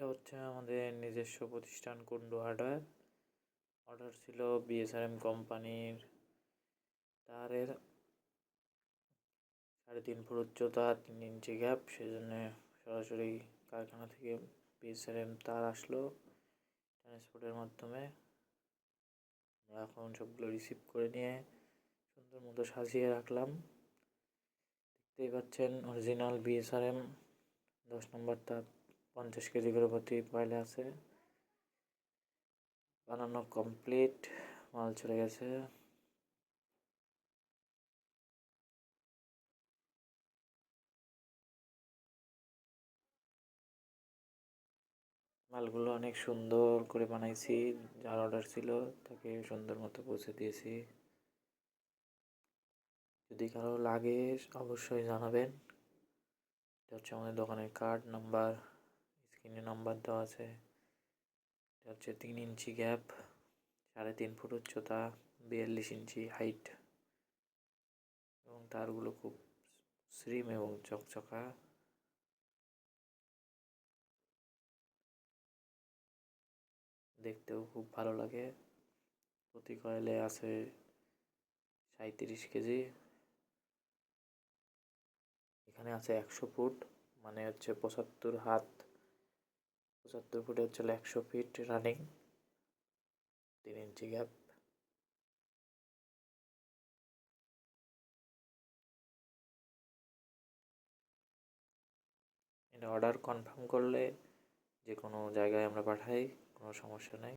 এটা হচ্ছে আমাদের নিজস্ব প্রতিষ্ঠান কুন্ডু হার্ডওয়্যার। অর্ডার ছিল বিএসআরএম কোম্পানির। তারের সাড়ে তিন ফুট উচ্চতা, তিন ইঞ্চি গ্যাপ সেই জন্য সরাসরি কারখানা থেকে বিএসআরএম তার আসলো ট্রান্সপোর্টের মাধ্যমে। আমরা এখন সবগুলো রিসিভ করে নিয়ে সুন্দর মতো সাজিয়ে রাখলাম। দেখতেই পাচ্ছেন অরিজিনাল বিএসআরএম দশ নম্বর তার। পঞ্চাশ কেজি করে প্রতি পয়লা আছে। বানানো কমপ্লিট মাল চলে গেছে। মালগুলো অনেক সুন্দর করে বানাইছি, যার অর্ডার ছিল তাকে সুন্দর মতো পৌঁছে দিয়েছি। যদি কারও লাগে, অবশ্যই জানাবেন। এটা হচ্ছে আমাদের দোকানের কার্ড নাম্বার স্ক্রিনে নাম্বার দেওয়া আছে। এটা হচ্ছে তিন ইঞ্চি গ্যাপ সাড়ে তিন ফুট উচ্চতা, বিয়াল্লিশ ইঞ্চি হাইট এবং তারগুলো খুব স্লিম এবং চকচকা। দেখতেও খুব ভালো লাগে। প্রতি কয়েলে আছে সাঁত্রিশ কেজি। এখানে আছে একশো ফুট মানে হচ্ছে পঁচাত্তর হাত। পঁচাত্তর ফুটে হচ্ছে একশো ফিট রানিং তিন ইঞ্চি গ্যাপ অর্ডার কনফার্ম করলে যে কোনো জায়গায় আমরা পাঠাই, কোনো সমস্যা নেই।